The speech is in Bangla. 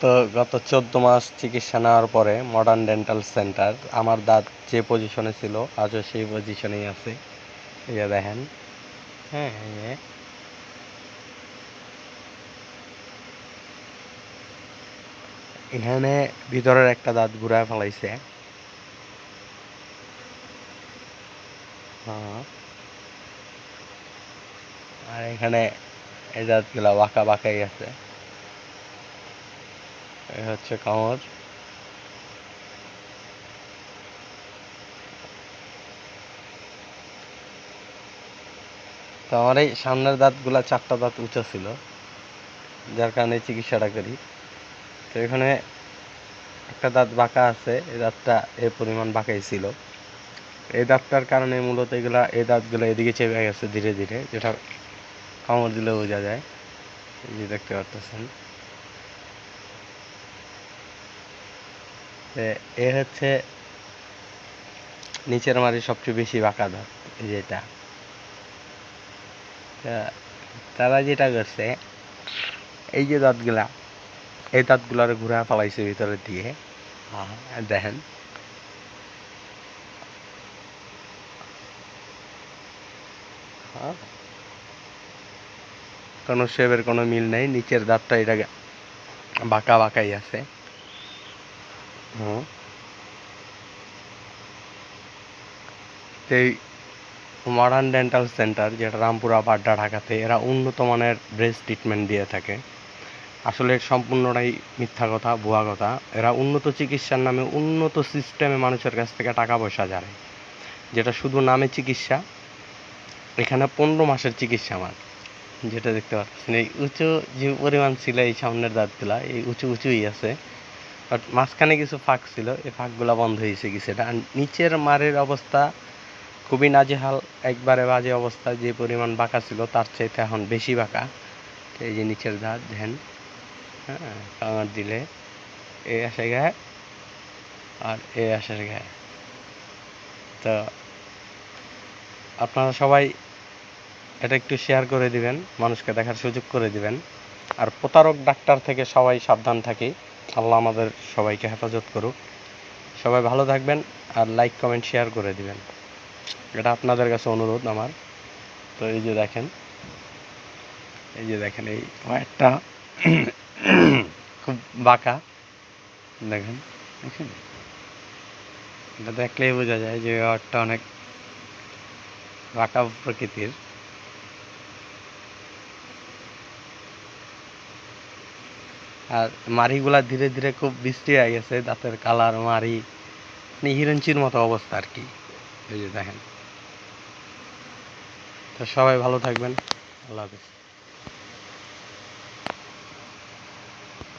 তো গত চোদ্দ মাস চিকিৎসা নেওয়ার পরে মডার্ন ডেন্টাল সেন্টার আমার দাঁত যে পজিশনে ছিল, আজও সেই পজিশনেই আছে এই যে দেখেন হ্যাঁ এই যে। এখানে ভিতরের একটা দাঁত ঘুরায় ফেলাইছে হ্যাঁ। আর এখানে এই দাঁতগুলা বাঁকা বাঁকাই আছে এই হচ্ছে কামড়। তো আমার এই সামনের দাঁতগুলা চারটা দাঁত উঁচু ছিল, যার কারণে চিকিৎসাটা করি। তো এখানে একটা দাঁত বাঁকা আছে, এই দাঁতটা এ পরিমাণ বাঁকাই ছিল। এই দাঁতটার কারণে মূলত এগুলা, এই দাঁতগুলো এদিকে চেপে গেছে ধীরে ধীরে, যেটা কামড় দিলে বোঝা যায়। এই যে দেখতে পারতেছেন। এ হচ্ছে নিচের মারি সবচেয়ে বেশি বাঁকা দাঁত এই যেটা তারা যেটা করছে এই যে দাঁতগুলা এই দাঁতগুলার ঘুরা ফেলাইছে ভিতরে দিয়ে। আর দেখেন। হ্যাঁ। কোনো শেপের কোনো মিল নেই নিচের দাঁতটা এটা বাঁকা বাঁকাই আছে। এই মডার্ন ডেন্টাল সেন্টার যেটা রামপুরা, বাড্ডা, ঢাকাতে, এরা উন্নত মানের ব্রেস্ট ট্রিটমেন্ট দিয়ে থাকে। আসলে সম্পূর্ণটাই মিথ্যা কথা, ভুয়া কথা। এরা উন্নত চিকিৎসার নামে উন্নত সিস্টেমে মানুষের কাছ থেকে টাকা পয়সা জানে। যেটা শুধু নামে চিকিৎসা, এখানে পনেরো মাসের চিকিৎসা আমার যেটা দেখতে পাচ্ছেন, এই উঁচু যে পরিমাণ ছিল এই সামনের দাঁতগুলা, এই উঁচু উঁচুই আছে। বাট মাঝখানে কিছু ফাঁক ছিল, এই ফাঁকগুলা বন্ধ হয়েছে কিছুটা আর নিচের মারের অবস্থা খুবই নাজেহাল, একবারে বাজে অবস্থা, যে পরিমাণ বাঁকা ছিল তার চাইতে এখন বেশি বাঁকা। এই যে নিচের দাঁত ধ্যান হ্যাঁ কামড় দিলে এ আসে গায়ে আর এ আসে গায়ে। তো আপনারা সবাই এটা একটু শেয়ার করে দিবেন, মানুষকে দেখার সুযোগ করে দিবেন। আর প্রতারক ডাক্তার থেকে সবাই সাবধান থাকি। আল্লাহ আমাদের সবাইকে হেফাজত করুক। সবাই ভালো থাকবেন আর লাইক কমেন্ট শেয়ার করে দিবেন। এটা আপনাদের কাছে অনুরোধ আমার। তো এই যে দেখেন, এই যে দেখেন, এই একটা খুব বাঁকা। দেখেন দেখেন। এটা দেখলেই বোঝা যায় যে ওয়ার্ডটা অনেক বাঁকা প্রকৃতির। আর মারিগুলা ধীরে ধীরে খুব বৃষ্টি হয়ে গেছে, দাঁতের কালার মারি মানে হিরঞ্চির মতো অবস্থা আর কি। এই যে দেখেন। তো সবাই ভালো থাকবেন। আল্লাহ হাফিজ।